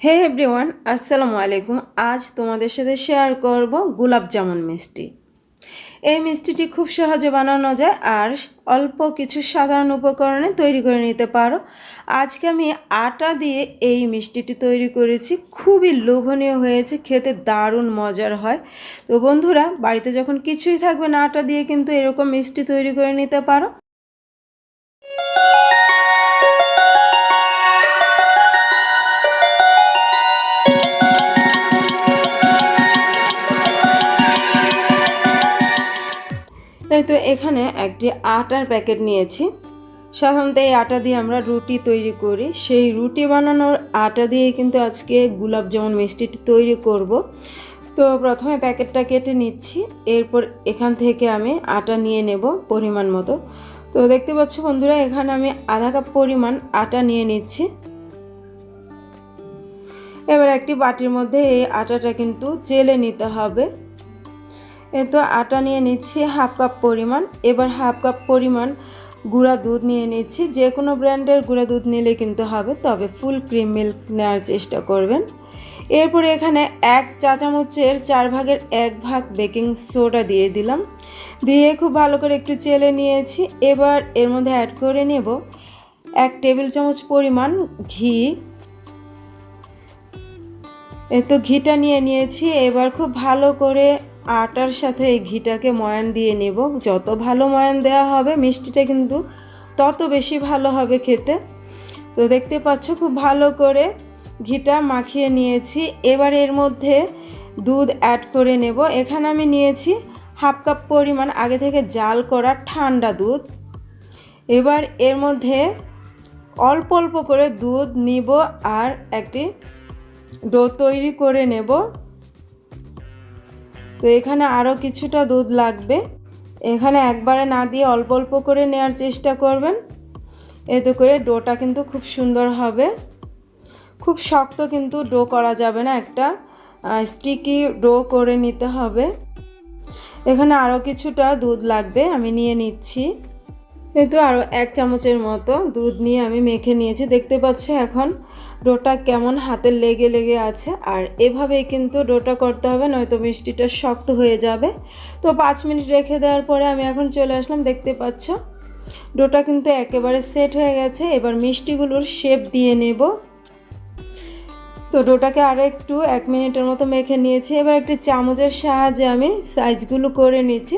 হে everyone আসসালামু আলাইকুম আজ তোমাদের সাথে শেয়ার করব গোলাপ জামুন মিষ্টি। এই মিষ্টিটি খুব সহজে বানানো যায় আর অল্প কিছু সাধারণ উপকরণে তৈরি করে নিতে পারো। আজকে আমি আটা দিয়ে এই মিষ্টিটি তৈরি করেছি। খুবই লোভনীয় হয়েছে, খেতে দারুণ মজার হয়। তো বন্ধুরা, বাড়িতে যখন কিছুই থাকবে না, আটা দিয়ে কিন্তু এরকম মিষ্টি তৈরি করে নিতে পারো। তাই তো এখানে একটি আটার প্যাকেট নিয়েছি। সাধারণত এই আটা দিয়ে আমরা রুটি তৈরি করি। সেই রুটি বানানোর আটা দিয়ে কিন্তু আজকে গুলাব জামুন মিষ্টিটি তৈরি করব। তো প্রথমে প্যাকেটটা কেটে নিচ্ছি। এরপর এখান থেকে আমি আটা নিয়ে নেব পরিমাণ মতো। তো দেখতে পাচ্ছ বন্ধুরা, এখানে আমি আধা কাপ পরিমাণ আটা নিয়ে নিচ্ছি। এবার একটি বাটির মধ্যে এই আটাটা কিন্তু চেলে নিতে হবে। তো আটা নিয়ে নিচ্ছি, হাফ কাপ পরিমাণ। এবার হাফ কাপ পরিমাণ গুঁড়া দুধ নিয়ে নিচ্ছি। যে কোনো ব্র্যান্ডের গুঁড়া দুধ নিলে কিন্তু হবে, তবে ফুল ক্রিম মিল্ক নেওয়ার চেষ্টা করবেন। এরপরে এখানে এক চা চামচের চার ভাগের এক ভাগ বেকিং সোডা দিয়ে দিলাম। দিয়ে খুব ভালো করে একটু চেলে নিয়েছি। এবার এর মধ্যে অ্যাড করে নেব এক টেবিল চামচ পরিমাণ ঘি। তো ঘিটা নিয়ে নিয়েছি। এবার খুব ভালো করে আটার সাথে এই ঘিটাকে ময়ান দিয়ে নেব। যত ভালো ময়ান দেওয়া হবে, মিষ্টিটা কিন্তু তত বেশি ভালো হবে খেতে। তো দেখতে পাচ্ছ, খুব ভালো করে ঘিটা মাখিয়ে নিয়েছি। এবার এর মধ্যে দুধ অ্যাড করে নেব। এখানে আমি নিয়েছি হাফ কাপ পরিমাণ আগে থেকে জাল করা ঠান্ডা দুধ। এবার এর মধ্যে অল্প অল্প করে দুধ নিব আর একটি ডো তৈরি করে নেব। তো এখানে আরও কিছুটা দুধ লাগবে। এখানে একবারে না দিয়ে অল্প অল্প করে নেওয়ার চেষ্টা করবেন। এতে করে ডোটা কিন্তু খুব সুন্দর হবে। খুব শক্ত কিন্তু ডো করা যাবে না একটা স্টিকি ডো করে নিতে হবে। এখানে আরও কিছুটা দুধ লাগবে, আমি নিয়ে নিচ্ছি। কিন্তু আরও এক চামচের মতো দুধ নিয়ে আমি মেখে নিয়েছি, দেখতে পাচ্ছি এখন? ডোটা কেমন হাতে লেগে লেগে আছে? আর এভাবেই কিন্তু ডোটা করতে হবে, নয়তো মিষ্টিটা শক্ত হয়ে যাবে। তো পাঁচ মিনিট রেখে দেওয়ার পরে আমি এখন চলে আসলাম, দেখতে পাচ্ছ? ডোটা কিন্তু একেবারে সেট হয়ে গেছে, এবার মিষ্টিগুলোর শেপ দিয়ে নেব। তো ডোটাকে আরও একটু, এক মিনিটের মতো মেখে নিয়েছি। এবার একটি চামচের সাহায্যে আমি সাইজগুলো করে নিয়েছি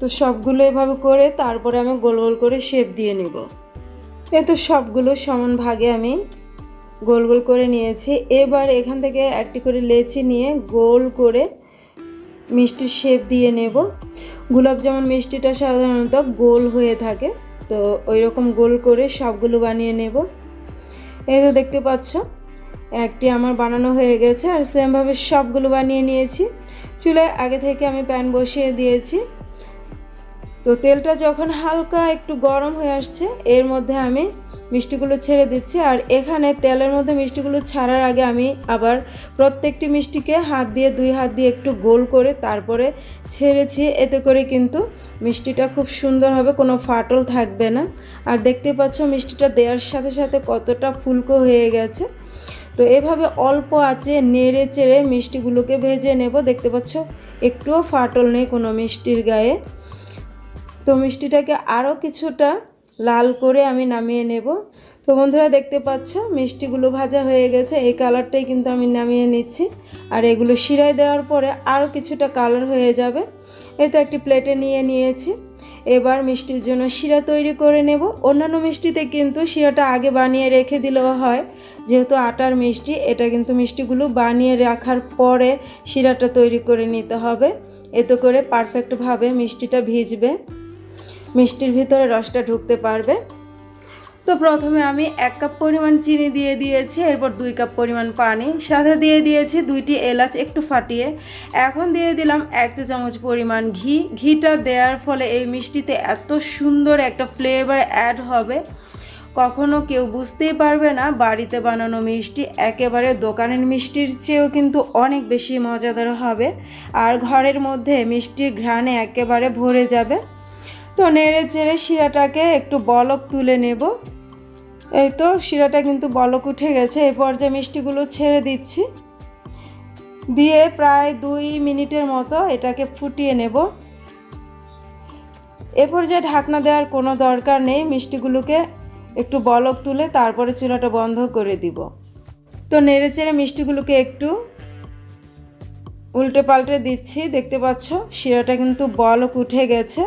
তো সবগুলো এভাবে করে তারপরে আমি গোল গোল করে শেপ দিয়ে নেব। এ তো সবগুলো সমান ভাগে আমি গোল গোল করে নিয়েছি। এবার এখান থেকে একটি করে লেচি নিয়ে গোল করে মিষ্টির শেপ দিয়ে নেব। গোলাপ যেমন মিষ্টিটা সাধারণত গোল হয়ে থাকে, তো ওই রকম গোল করে সবগুলো বানিয়ে নেব। এই তো দেখতে পাচ্ছ, একটি আমার বানানো হয়ে গেছে আর সেমভাবে সবগুলো বানিয়ে নিয়েছি। চুলে আগে থেকে আমি প্যান বসিয়ে দিয়েছি। তো তেলটা যখন হালকা একটু গরম হয়ে আসছে, এর মধ্যে আমি মিষ্টিগুলো ছেড়ে দিচ্ছি। আর এখানে তেলের মধ্যে মিষ্টিগুলো ছাড়ার আগে আমি আবার প্রত্যেকটি মিষ্টিকে হাত দিয়ে, দুই হাত দিয়ে একটু গোল করে তারপরে ছেড়েছি। এতে করে কিন্তু মিষ্টিটা খুব সুন্দর হবে, কোনো ফাটল থাকবে না। আর দেখতে পাচ্ছ মিষ্টিটা দেওয়ার সাথে সাথে কতটা ফুলকো হয়ে গেছে। তো এভাবে অল্প আঁচে নেড়ে চেড়ে মিষ্টিগুলোকে ভেজে নেব। দেখতে পাচ্ছ, একটুও ফাটল নেই কোনো মিষ্টির গায়ে। তো মিষ্টিটাকে আরও কিছুটা লাল করে আমি নামিয়ে নেব। তো বন্ধুরা দেখতে পাচ্ছ, মিষ্টিগুলো ভাজা হয়ে গেছে। এই কালারটাই কিন্তু আমি নামিয়ে নিচ্ছি। আর এগুলো শিরায় দেওয়ার পরে আরও কিছুটা কালার হয়ে যাবে। এই তো একটি প্লেটে নিয়ে নিয়েছি। এবার মিষ্টির জন্য শিরা তৈরি করে নেব। অন্যান্য মিষ্টিতে কিন্তু শিরাটা আগে বানিয়ে রেখে দিলেও হয়। যেহেতু আটার মিষ্টি, এটা কিন্তু মিষ্টিগুলো বানিয়ে রাখার পরে শিরাটা তৈরি করে নিতে হবে। এতে করে পারফেক্টভাবে মিষ্টিটা ভিজবে। মিষ্টির ভিতরে রসটা ঢুকতে পারবে। তো প্রথমে আমি এক কাপ পরিমাণ চিনি দিয়ে দিয়েছি, এরপর দুই কাপ পরিমাণ পানি। সাথে দিয়ে দিয়েছি দুইটি এলাচ একটু ফাটিয়ে। এখন দিয়ে দিলাম এক চা চামচ পরিমাণ ঘি। ঘিটা দেওয়ার ফলে এই মিষ্টিতে এত সুন্দর একটা ফ্লেভার অ্যাড হবে। কখনো কেউ বুঝতেই পারবে না, বাড়িতে বানানো মিষ্টি একেবারে দোকানের মিষ্টির চেয়েও কিন্তু অনেক বেশি মজাদার হবে। আর ঘরের মধ্যে মিষ্টির ঘ্রাণে একেবারে ভরে যাবে। তো নেড়ে চেড়ে শিরাটাকে একটু বলক তুলে নেব। এই তো শিরাটা কিন্তু বলক উঠে গেছে এই পর্যায়ে মিষ্টিগুলো ছেড়ে দিচ্ছি। দিয়ে প্রায় দুই মিনিটের মতো এটাকে ফুটিয়ে নেব। এ পর্যায়ে ঢাকনা দেওয়ার কোনো দরকার নেই, মিষ্টিগুলোকে একটু বলক তুলে তারপরে চুলাটা বন্ধ করে দিব। তো নেড়ে চেড়ে মিষ্টিগুলোকে একটু উল্টে পাল্টে দিচ্ছি, দেখতে পাচ্ছ শিরাটা কিন্তু বলক উঠে গেছে।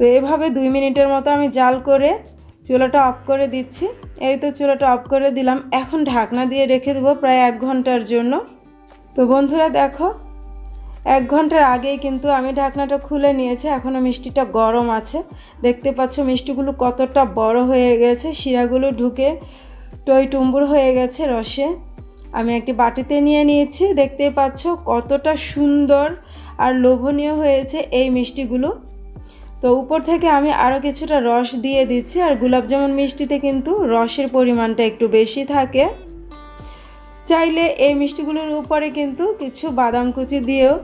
তো এভাবে দুই মিনিটের মতো আমি জাল করে চুলাটা অফ করে দিচ্ছি। এই তো চুলাটা অফ করে দিলাম। এখন ঢাকনা দিয়ে রেখে দেবো প্রায় এক ঘণ্টার জন্য। তো বন্ধুরা দেখো, এক ঘণ্টার আগেই কিন্তু আমি ঢাকনাটা খুলে নিয়েছি। এখনও মিষ্টিটা গরম আছে। দেখতে পাচ্ছ মিষ্টিগুলো কতটা বড় হয়ে গেছে। শিরাগুলো ঢুকে টই টুম্বুর হয়ে গেছে রসে। আমি একটি বাটিতে নিয়ে নিয়েছি। দেখতে পাচ্ছ কতটা সুন্দর আর লোভনীয় হয়েছে এই মিষ্টিগুলো। তো উপর থেকে আমি আরও কিছুটা রস দিয়ে দিচ্ছি, আর গোলাপজামুন মিষ্টিতে কিন্তু রসের পরিমাণটা একটু বেশি থাকে। চাইলে এই মিষ্টিগুলোর উপরে কিন্তু কিছু বাদাম কুচি দিয়েও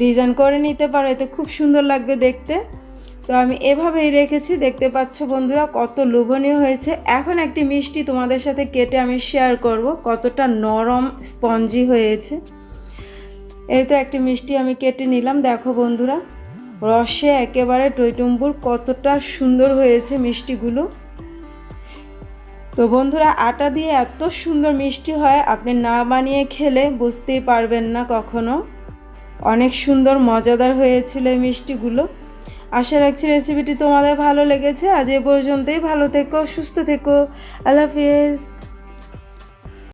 ডিজাইন করে নিতে পারো, এতে খুব সুন্দর লাগবে দেখতে। তো আমি এভাবেই রেখেছি, দেখতে পাচ্ছ বন্ধুরা কত লোভনীয় হয়েছে। এখন একটি মিষ্টি তোমাদের সাথে কেটে আমি শেয়ার করব, কতটা নরম স্পঞ্জি হয়েছে। এই তো একটি মিষ্টি আমি কেটে নিলাম, দেখো বন্ধুরা। রসে একেবারে টইটুম্বুর কতটা সুন্দর হয়েছে মিষ্টিগুলো। তো বন্ধুরা, আটা দিয়ে এত সুন্দর মিষ্টি হয়, আপনি না বানিয়ে খেলে বুঝতেই পারবেন না কখনো। অনেক সুন্দর, মজাদার হয়েছিল এই মিষ্টিগুলো। আশা রাখছি রেসিপিটি তোমাদের ভালো লেগেছে। আজ এ পর্যন্তই, ভালো থেকো, সুস্থ থেকো। আল্লাহ হাফিজ।